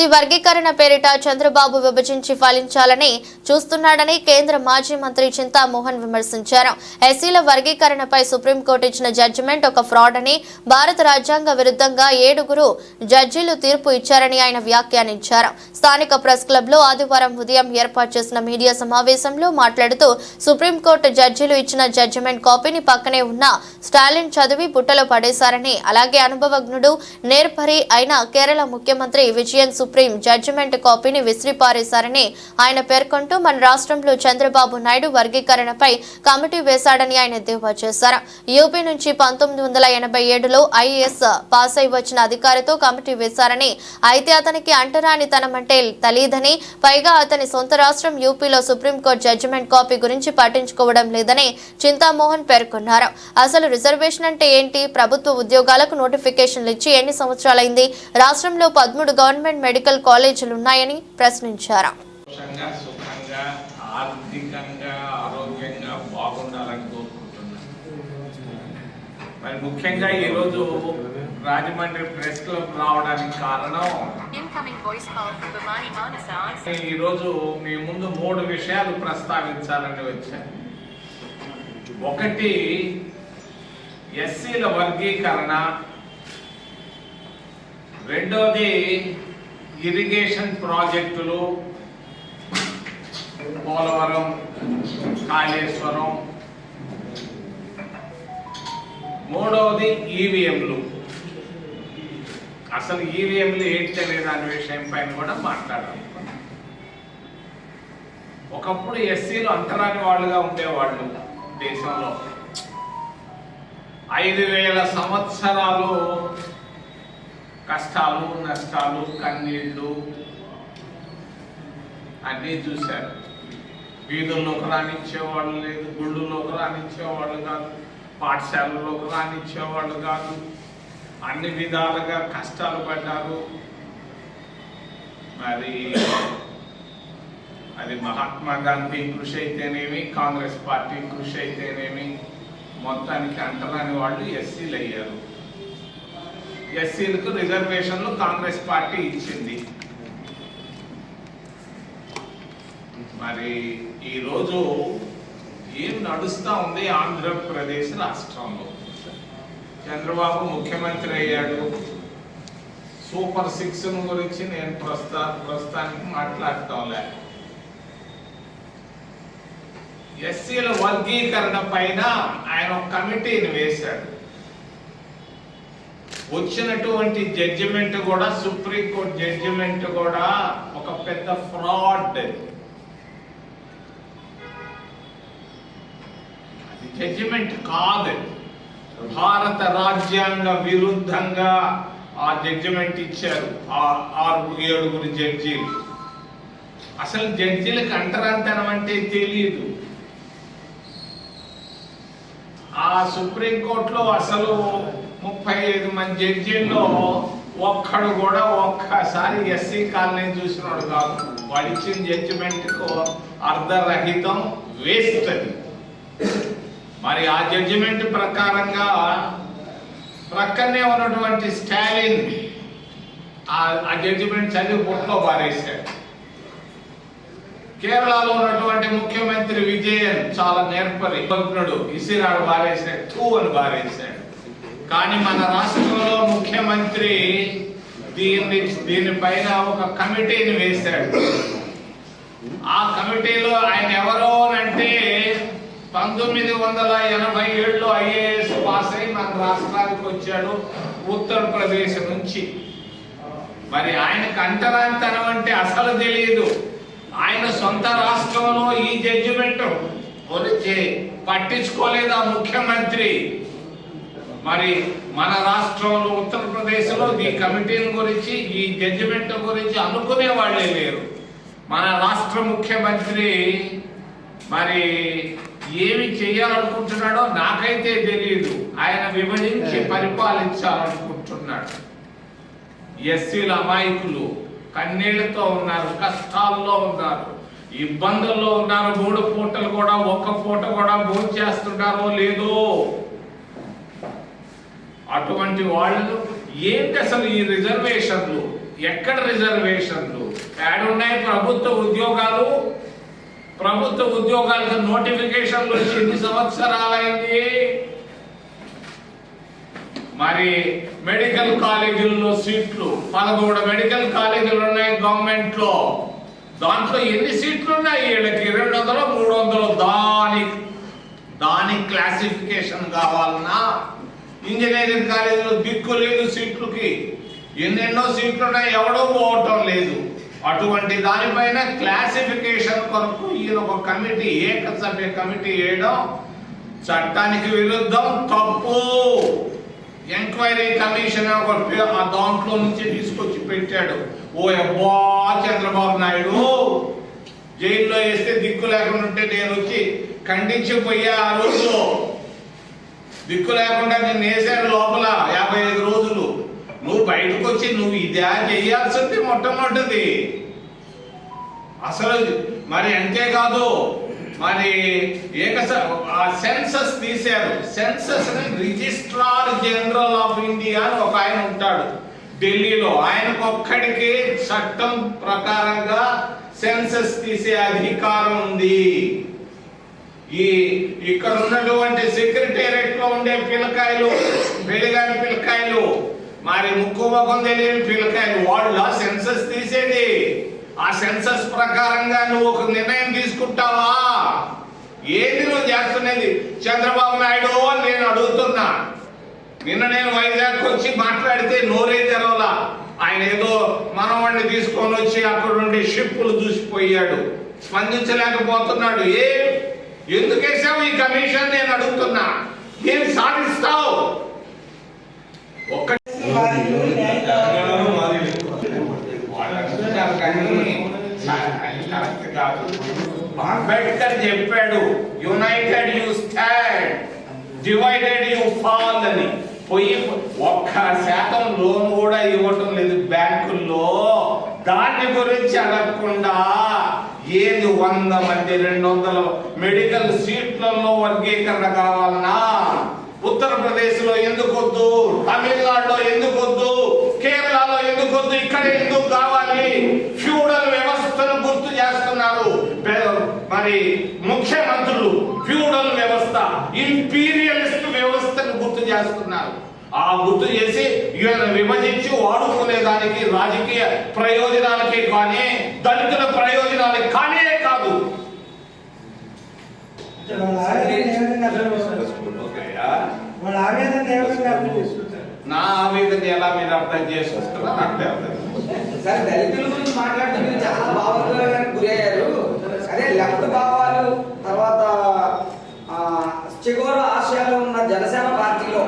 SC వర్గీకరణ పేరిట చంద్రబాబు విభజించి ఫలించాలని చూస్తున్నాడని కేంద్ర మాజీ మంత్రి చింతామోహన్ విమర్శించారు. ఎస్సీల వర్గీకరణపై సుప్రీంకోర్టు ఇచ్చిన జడ్జిమెంట్ ఒక ఫ్రాడ్ అని భారత రాజ్యాంగ విరుద్ధంగా ఏడుగురు జడ్జీలు తీర్పు ఇచ్చారని ఆయన వ్యాఖ్యానించారు. స్థానిక ప్రెస్ క్లబ్లో ఆదివారం ఉదయం ఏర్పాటు చేసిన మీడియా సమావేశంలో మాట్లాడుతూ సుప్రీంకోర్టు జడ్జీలు ఇచ్చిన జడ్జిమెంట్ కాపీని పక్కనే ఉన్న స్టాలిన్ చదివి బుట్టలో పడేశారని అలాగే అనుభవజ్ఞుడు నేర్పరి అయిన కేరళ ముఖ్యమంత్రి విజయన్ సుప్రీం జడ్జిమెంట్ కాపీని విసిరిపారేశారని ఆయన పేర్కొంటూ మన రాష్ట్రంలో చంద్రబాబు నాయుడు వర్గీకరణపై కమిటీ వేశాడని ఆయన ఎద్దేవా చేశారు. యూపీ నుంచి పంతొమ్మిది వందల ఎనభై ఏడులో ఐఏఎస్ పాస్ అయి వచ్చిన అధికారితో కమిటీ వేశారని అయితే అతనికి అంటరానితనమంటే తెలియదని తెలీదని పైగా అతని సొంత రాష్ట్రం యూపీలో సుప్రీంకోర్టు జడ్జిమెంట్ కాపీ గురించి పట్టించుకోవడం లేదని చింతామోహన్ పేర్కొన్నారు. అసలు రిజర్వేషన్ అంటే ఏంటి? ప్రభుత్వ ఉద్యోగాలకు నోటిఫికేషన్లు ఇచ్చి ఎన్ని సంవత్సరాలైంది? రాష్ట్రంలో పదమూడు గవర్నమెంట్ మెడికల్ కాలేజీలు ఉన్నాయని ప్రశ్నించారు. మరి ముఖ్యంగా ఈరోజు రాజమండ్రి ప్రెస్ క్లబ్ రావడానికి కారణం. ఈరోజు మీ ముందు మూడు విషయాలు ప్రస్తావించాలని వచ్చాను ఒకటి ఎస్సీల వర్గీకరణ. రెండోది ఇరిగేషన్ ప్రాజెక్టులు పోలవరం కాళేశ్వరం. మూడవది ఈవీఎంలు అసలు ఈవీఎంలు ఏంటి అనే దాని విషయం పైన కూడా మాట్లాడాలి ఒకప్పుడు ఎస్సీలు అంతరాని వాళ్ళుగా ఉండేవాళ్ళు దేశంలో. ఐదు వేల సంవత్సరాలు కష్టాలు నష్టాలు కన్నీళ్ళు అన్నీ చూశారు. వీధుల్లోకి రానిచ్చేవాళ్ళు లేదు గుళ్ళులోకి రానిచ్చేవాళ్ళు కాదు పాఠశాలలోకి రానిచ్చేవాళ్ళు కాదు. అన్ని విధాలుగా కష్టాలు పడ్డారు. మరి అది మహాత్మా గాంధీ కృషి అయితేనేమి కాంగ్రెస్ పార్టీ కృషి అయితేనేమి మొత్తానికి అంటరాని వాళ్ళు ఎస్సీలు అయ్యారు ఎస్సీలకు రిజర్వేషన్లు కాంగ్రెస్ పార్టీ ఇచ్చింది. మరి ఈరోజు ఏం నడుస్తూ ఉంది ఆంధ్రప్రదేశ్ రాష్ట్రంలో? చంద్రబాబు ముఖ్యమంత్రి అయ్యాడు. సూపర్ సిక్స్ గురించి నేను ప్రస్తా ప్రస్తుతానికి మాట్లాడటంలే ఎస్సీల వర్గీకరణ పైన ఆయన ఒక కమిటీని వేశాడు. వచ్చినటువంటి జడ్జిమెంట్ కూడా సుప్రీంకోర్టు జడ్జిమెంట్ కూడా ఒక పెద్ద ఫ్రాడ్ అది జడ్జిమెంట్ కాదు. భారత రాజ్యాంగ విరుద్ధంగా ఆ జడ్జిమెంట్ ఇచ్చారు ఆ ఆరు ఏడుగురు జడ్జీలు అసలు జడ్జీలకు అంటరాంతనం అంటే తెలియదు ఆ సుప్రీంకోర్టులో అసలు ఐదు మంది జడ్జీల్లో ఒక్కడు కూడా ఒక్కసారి ఎస్సీ కాలనీ చూసినాడు కాదు. వాడు జడ్జిమెంట్కు అర్ధరహితం వేస్ట్ అది. మరి ఆ జడ్జిమెంట్ ప్రకారంగా ప్రక్కనే ఉన్నటువంటి స్టాలిన్ ఆ- జడ్జిమెంట్ చదివి బుట్టలో పారేశాడు. కేరళలో ఉన్నటువంటి ముఖ్యమంత్రి విజయన్ చాలా నేర్పరి. భగ్నుడు ఇసిరాడు బారేశాడు తూ అని బారేశాడు కానీ మన రాష్ట్రంలో ముఖ్యమంత్రి దీన్ని దీనిపైన ఒక కమిటీని వేశాడు. ఆ కమిటీలో ఆయన ఎవరో అంటే పంతొమ్మిది వందల ఎనభై ఏడులో ఐఏఎస్ పాస్ అయి మన రాష్ట్రానికి వచ్చాడు ఉత్తరప్రదేశ్ నుంచి. మరి ఆయనకు అంటరాంతనం అంటే అసలు తెలియదు ఆయన సొంత రాష్ట్రంలో ఈ జడ్జిమెంట్ పట్టించుకోలేదు ఆ ముఖ్యమంత్రి. మరి మన రాష్ట్రంలో ఉత్తరప్రదేశ్లో ఈ కమిటీని గురించి ఈ జడ్జిమెంట్ గురించి అనుకునే వాళ్ళే లేరు. మన రాష్ట్ర ముఖ్యమంత్రి మరి ఏమి చేయాలనుకుంటున్నాడో నాకైతే తెలియదు ఆయన విభజించి పరిపాలించాలనుకుంటున్నాడు. ఎస్సీల అమాయకులు కన్నీళ్ళతో ఉన్నారు కష్టాల్లో ఉన్నారు ఇబ్బందుల్లో ఉన్నారు. మూడు పూటలు కూడా ఒక్క పూట కూడా భోజనం చేస్తుంటారో లేదో అటువంటి వాళ్ళు ఏంటి అసలు ఈ రిజర్వేషన్లు? ఎక్కడ రిజర్వేషన్లు? ఉన్నాయి ప్రభుత్వ ఉద్యోగాలు? ప్రభుత్వ ఉద్యోగాలకు నోటిఫికేషన్లు వచ్చి ఎన్ని సంవత్సరాలైంది? మరి మెడికల్ కాలేజీల్లో సీట్లు పదకొండు మెడికల్ కాలేజీలు ఉన్నాయి గవర్నమెంట్లో దాంట్లో ఎన్ని సీట్లు ఉన్నాయి? వీళ్ళకి రెండు వందలు మూడు వందలు దాని దాని క్లాసిఫికేషన్ కావాలన్నా ఇంజనీరింగ్ కాలేజీలో దిక్కు లేదు సీట్లకి. ఎన్నెన్నో సీట్లు ఉన్నాయి ఎవడో పోవటం లేదు. అటువంటి దానిపైన క్లాసిఫికేషన్ కొరకు ఈయన ఒక కమిటీ ఏకసభ్య కమిటీ వేయడం చట్టానికి విరుద్ధం తప్పు. ఎంక్వైరీ కమిషన్ ఒక ఆ దాంట్లో నుంచి తీసుకొచ్చి పెట్టాడు. ఓ అబ్బా చంద్రబాబు నాయుడు జైల్లో వేస్తే దిక్కు లేకుండా ఉంటే నేను వచ్చి ఖండించిపోయా ఆ రోజు. దిక్కు లేకుండా నేను వేసాను లోపల యాభై ఐదు రోజులు. నువ్వు బయటకు వచ్చి నువ్వు ఇదే చేయాల్సింది మొట్టమొదటిది. అసలు మరి అంతేకాదు మరి ఏకస ఆ సెన్సస్ తీశారు. Census registrar general of India అని ఒక ఆయన ఉంటాడు. ఢిల్లీలో ఆయనకు ఒక్కడికి చట్టం ప్రకారంగా సెన్సస్ తీసే అధికారం ఉంది. ఈ ఇక్కడ ఉన్నటువంటి సెక్రటేరియట్లో ఉండే పిల్లకాయలు వెలిగాని పిల్లకాయలు మరి ముక్కు ముఖం తెలియని పిల్లకాయలు వాళ్ళ సెన్సస్ తీసేది. ఆ సెన్సస్ ప్రకారంగా నువ్వు ఒక నిర్ణయం తీసుకుంటావా? ఏది నువ్వు చేస్తున్నది? చంద్రబాబు నాయుడు అని నేను అడుగుతున్నా. నిన్న నేను వైజాగ్ వచ్చి మాట్లాడితే నోరే తెరవలా. ఆయన ఏదో మనవాడిని తీసుకొని వచ్చి అక్కడ ఉండే షిప్పులు చూసిపోయాడు స్పందించలేకపోతున్నాడు. ఏ ఎందుకు వేసావు ఈ కమిషన్ నేను అడుగుతున్నా? నేను సాధిస్తావు. ఒక్క అంబేద్కర్ చెప్పాడు united you stand divided you fall అని. పోయి ఒక్క శాతం లోన్ కూడా ఇవ్వటం లేదు బ్యాంకుల్లో. దాని గురించి అడగకుండా ఏది వంద మంది రెండు వందలు మెడికల్ సీట్లలో వర్గీకరణ కావాలన్నా ఉత్తరప్రదేశ్లో ఎందుకు వద్దు? తమిళనాడులో ఎందుకు వద్దు? కేరళలో ఎందుకు వద్దు? ఇక్కడ ఎందుకు కావాలి? ఫ్యూడల్ వ్యవస్థను గుర్తు చేస్తున్నారు. మరి ముఖ్యమంత్రులు ఫ్యూడల్ వ్యవస్థ ఇంపీరియలిస్ట్ వ్యవస్థను గుర్తు చేస్తున్నారు. ఆ గుర్తు చేసి ఈయన విభజించి వాడుకునే దానికి రాజకీయ ప్రయోజనాలకి కానీ దళితుల ప్రయోజనాలకి కానే కాదు? నా ఆవేదన ఎలా మీరు అర్థం చేసుకుంటారో నాకు. సార్ దళితుల గురించి మాట్లాడుతూ మీరు చాలా భావోద్వేగానికి గురయ్యారు అదే లెఫ్ట్ భావాలు తర్వాత ఆ, చిగోర ఆశయాలు ఉన్న జనసేన పార్టీలో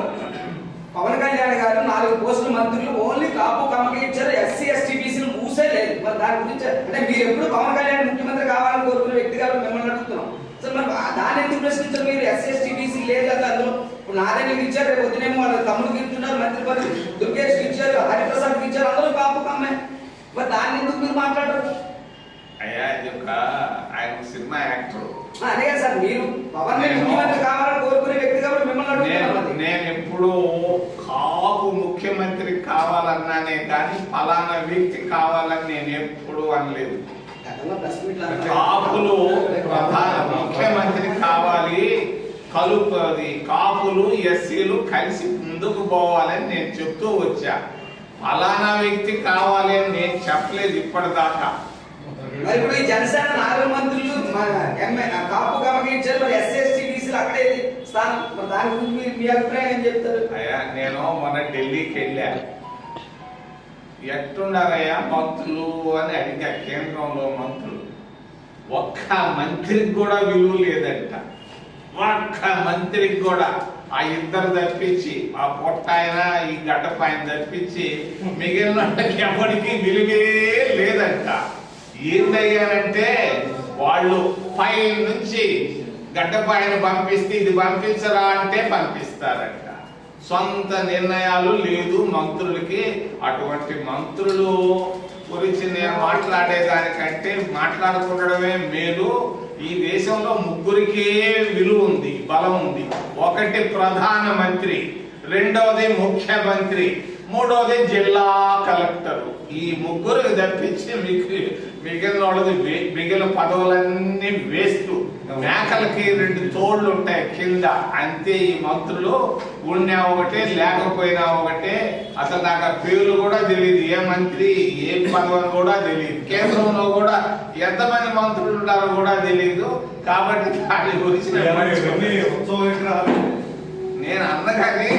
పవన్ కళ్యాణ్ గారు నాలుగు పోస్టుల మంత్రులు ఓన్లీ కాపు కమ్మకి ఇచ్చారు. ఎస్సీ ఎస్టీ బీసీలు మూసే లేదు. మరి దాని గురించి అంటే మీరు ఎప్పుడు పవన్ కళ్యాణ్ ముఖ్యమంత్రి కావాలని కోరుకునే వ్యక్తి గారు మిమ్మల్ని అడుగుతున్నాం. సార్ మరి దాన్ని ఎందుకు ప్రశ్నించారు మీరు? ఎస్సీ ఎస్టీ బీసీ లేదు కదా అందులో. ఇప్పుడు నారాయణకి ఇచ్చారు రేపు వద్దునేమో వాళ్ళ తమ్ముడికి ఇస్తున్నారు మంత్రి పదవి. దుర్గేష్ ఇచ్చారు హరిప్రసాద్కి ఇచ్చారు అందరూ కాపు కమ్మే. మరి దాన్ని ఎందుకు మీరు మాట్లాడరు? అయ్యా ఇది ఒక ఆయన సినిమా యాక్టర్. అదే సార్ మీరు పవన్ ముఖ్యమంత్రి కావాలని కోరుకునే వ్యక్తి కాబట్టి మిమ్మల్ని నేను అడుగుతున్నాం అది. నేను ఎప్పుడు కాపు ముఖ్యమంత్రి కావాలన్నానే కానీ ఫలానా వ్యక్తి కావాలని నేను ఎప్పుడు అనలేదు. కాపులు ప్రధాన ముఖ్యమంత్రి కావాలి కలుపు అది. కాపులు ఎస్సీలు కలిసి ముందుకు పోవాలని నేను చెప్తూ వచ్చా. ఫలానా వ్యక్తి కావాలి అని నేను చెప్పలేదు ఇప్పటిదాకా. మరి ఇప్పుడు ఈ జనసేన నాలుగు మంత్రులు కాపు మరి ఎస్సీ ఎస్టీ బీసీలు అక్కడే స్థానం మరి దాని గురించి మీ అభిప్రాయం ఏం చెప్తారు? అయ్యా నేను మొన్న ఢిల్లీకి వెళ్ళా. ఎట్టున్నారయ్యా మంత్రులు అని అడిగా కేంద్రంలో మంత్రులు. ఒక్క మంత్రికి కూడా విలువ లేదంట. ఒక్క మంత్రికి కూడా ఆ ఇద్దరు తప్పించి ఆ పొట్ట ఆయన ఈ గడ్డపాయన తప్పించి మిగిలిన ఎవరికి విలువే లేదంట. ఏందయ్యారంటే వాళ్ళు పై నుంచి గడ్డపాయను పంపిస్తే ఇది పంపించరా అంటే పంపిస్తారంట. సొంత నిర్ణయాలు లేదు మంత్రులకి. అటువంటి మంత్రులు గురించి నేను మాట్లాడేదానికంటే మాట్లాడుకుండడమే మేలు. ఈ దేశంలో ముగ్గురికే విలువ ఉంది బలం ఉంది. ఒకటి ప్రధానమంత్రి రెండవది ముఖ్యమంత్రి మూడవది జిల్లా కలెక్టర్. ఈ ముగ్గురు తప్పించి మిగిలిన వాళ్ళది మిగిలిన పదవులన్నీ వేస్తూ మేకలకి రెండు తోళ్ళు ఉంటాయి కింద. అంతే ఈ మంత్రులు ఉన్నా ఒకటే లేకపోయినా ఒకటే. అసలు నాకు ఆ పేర్లు కూడా తెలియదు ఏ మంత్రి ఏ పదవి కూడా తెలియదు కేంద్రంలో కూడా ఎంతమంది మంత్రులు ఉన్నారో కూడా తెలియదు కాబట్టి దాని గురించి నేను అన్నగాని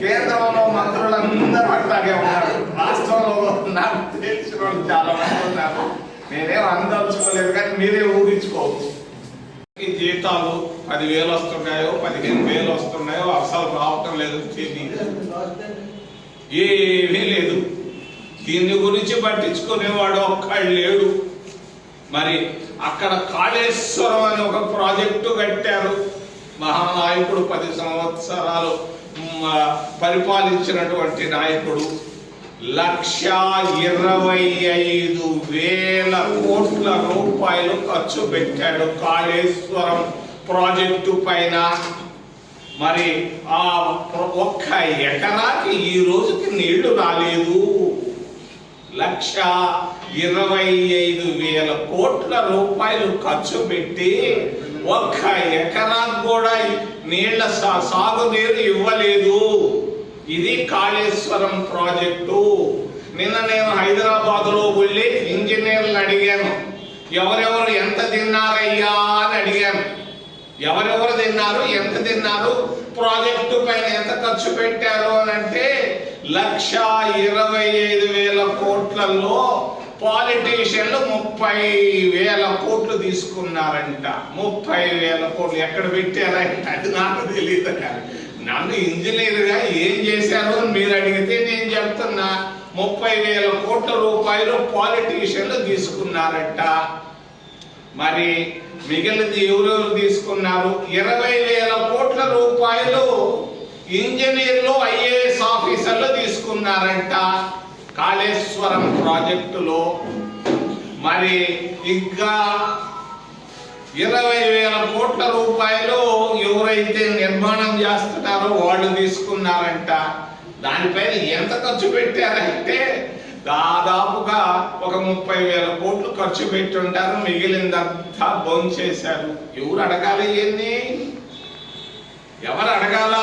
కేంద్రంలో మంత్రులందరూ అట్లాగే ఉన్నారు. రాష్ట్రంలో నాకు తెలిసిన వాళ్ళు చాలా మంది ఉన్నారు. నేనేం అందలుచుకోలేదు కానీ మీరే ఊహించుకోవచ్చు. జీతాలు పదివేలు వస్తున్నాయో పదిహేను వేలు వస్తున్నాయో అసలు రావటం లేదు ఏమీ లేదు. దీని గురించి పట్టించుకునేవాడు ఒక్కడు లేడు. మరి అక్కడ కాళేశ్వరం అని ఒక ప్రాజెక్టు కట్టారు. మహానాయకుడు పది సంవత్సరాలు పరిపాలించినటువంటి నాయకుడు. లక్ష ఇరవై ఐదు వేల కోట్ల రూపాయలు ఖర్చు పెట్టాడు కాళేశ్వరం ప్రాజెక్టు పైన. మరి ఆ ఒక్క ఎకరాకి ఈ రోజుకి నీళ్ళు రాలేదు. లక్ష ఇరవై ఐదు వేల కోట్ల రూపాయలు ఖర్చు పెట్టి ఒక్క ఎకరాకు కూడా నీళ్ళ సా- సాగునీరు ఇవ్వలేదు. ఇది కాళేశ్వరం ప్రాజెక్టు. నిన్న నేను హైదరాబాద్లో వెళ్ళి ఇంజనీర్లు అడిగాను. ఎవరెవరు ఎంత తిన్నారయ్యా అని అడిగాను. ఎవరెవరు తిన్నారు ఎంత తిన్నారు ప్రాజెక్టు పైన ఎంత ఖర్చు పెట్టారు అని అంటే లక్ష ఇరవై ఐదు వేల కోట్లలో పాలిటీషియన్లు ముప్పై వేల కోట్లు తీసుకున్నారంట. ముప్పై వేల కోట్లు ఎక్కడ పెట్టారంట? అది నాకు తెలియదు నన్ను ఇంజనీర్గా ఏం చేశారు అని మీరు అడిగితే నేను చెప్తున్నా. ముప్పై వేల కోట్ల రూపాయలు పాలిటీషియన్లు తీసుకున్నారంట. మరి మిగిలింది ఎవరెవరు తీసుకున్నారు? ఇరవై వేల కోట్ల రూపాయలు ఇంజనీర్లు ఐఏఎస్ ఆఫీసర్లు తీసుకున్నారంట కాళేశ్వరం ప్రాజెక్టులో. మరి ఇంకా ఇరవై వేల కోట్ల రూపాయలు ఎవరైతే నిర్మాణం చేస్తున్నారో వాళ్ళు తీసుకున్నారంట. దానిపైన ఎంత ఖర్చు పెట్టారంటే దాదాపుగా ఒక ముప్పై వేల కోట్లు ఖర్చు పెట్టి ఉంటారు మిగిలిందంతా చేశారు ఎవరు అడగాలి ఇవన్నీ? ఎవరు అడగాల?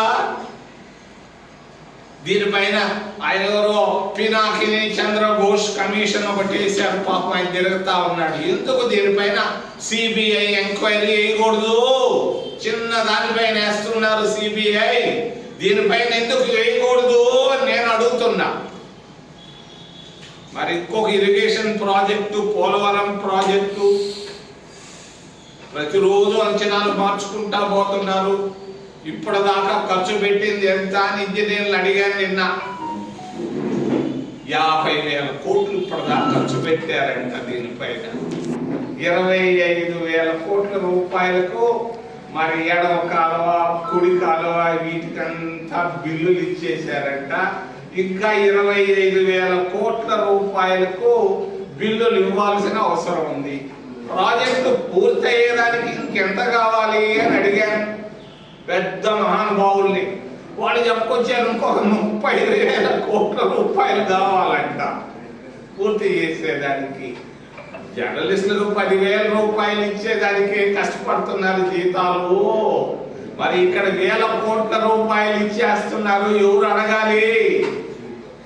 దీనిపైన ఆయన ఎవరో పినాకిని చంద్రఘోష్ కమిషన్ ఒకటి వేశారు. పాపం ఆయన తిరుగుతా ఉన్నాడు. ఎందుకు దీనిపైన సిబిఐ ఎంక్వైరీ వేయకూడదు చిన్న దానిపైన వేస్తున్నారు సిబిఐ. దీనిపైన ఎందుకు వేయకూడదు అని నేను అడుగుతున్నా. మరి ఇంకొక ఇరిగేషన్ ప్రాజెక్టు పోలవరం ప్రాజెక్టు. ప్రతిరోజు అంచనాలు మార్చుకుంటా పోతున్నారు. ఇప్పటిదాకా ఖర్చు పెట్టింది ఎంత అని ఇంజనీర్లు అడిగాను నిన్న. యాభై వేల కోట్లు ఇప్పటిదాకా ఖర్చు పెట్టారంట దీనిపైన. ఇరవై ఐదు వేల కోట్ల రూపాయలకు మరి ఎడవ కాలువ కుడి కాలువ వీటికంతా బిల్లులు ఇచ్చేశారంట. ఇంకా ఇరవై ఐదు వేల కోట్ల రూపాయలకు బిల్లులు ఇవ్వాల్సిన అవసరం ఉంది. ప్రాజెక్టు పూర్తయ్యేదానికి ఇంకెంత కావాలి అని అడిగాను. పెద్ద మహానుభావుల్ని. వాళ్ళు చెప్పుకొచ్చారు ఇంకొక ముప్పై వేల కోట్ల రూపాయలు కావాలంట. పూర్తి చేసేదానికి. జర్నలిస్టులకు పదివేల రూపాయలు ఇచ్చేదానికి కష్టపడుతున్నారు జీతాలు. మరి ఇక్కడ వేల కోట్ల రూపాయలు ఇచ్చేస్తున్నారు ఎవరు అడగాలి?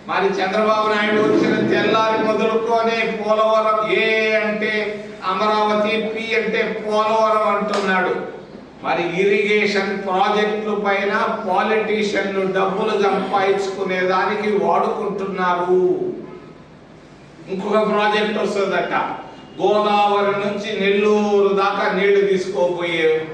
మరి చంద్రబాబు నాయుడు వచ్చిన తెల్లారి మొదలుకొని పోలవరం ఏ అంటే అమరావతి పి అంటే పోలవరం అంటున్నాడు. మరి ఇరిగేషన్ ప్రాజెక్టుల పైన పాలిటీషియన్లు డబ్బులు సంపాదించుకునే దానికి వాడుకుంటున్నారు. ఇంకొక ప్రాజెక్ట్ వస్తుందట. గోదావరి నుంచి నెల్లూరు దాకా నీళ్ళు తీసుకోపోయే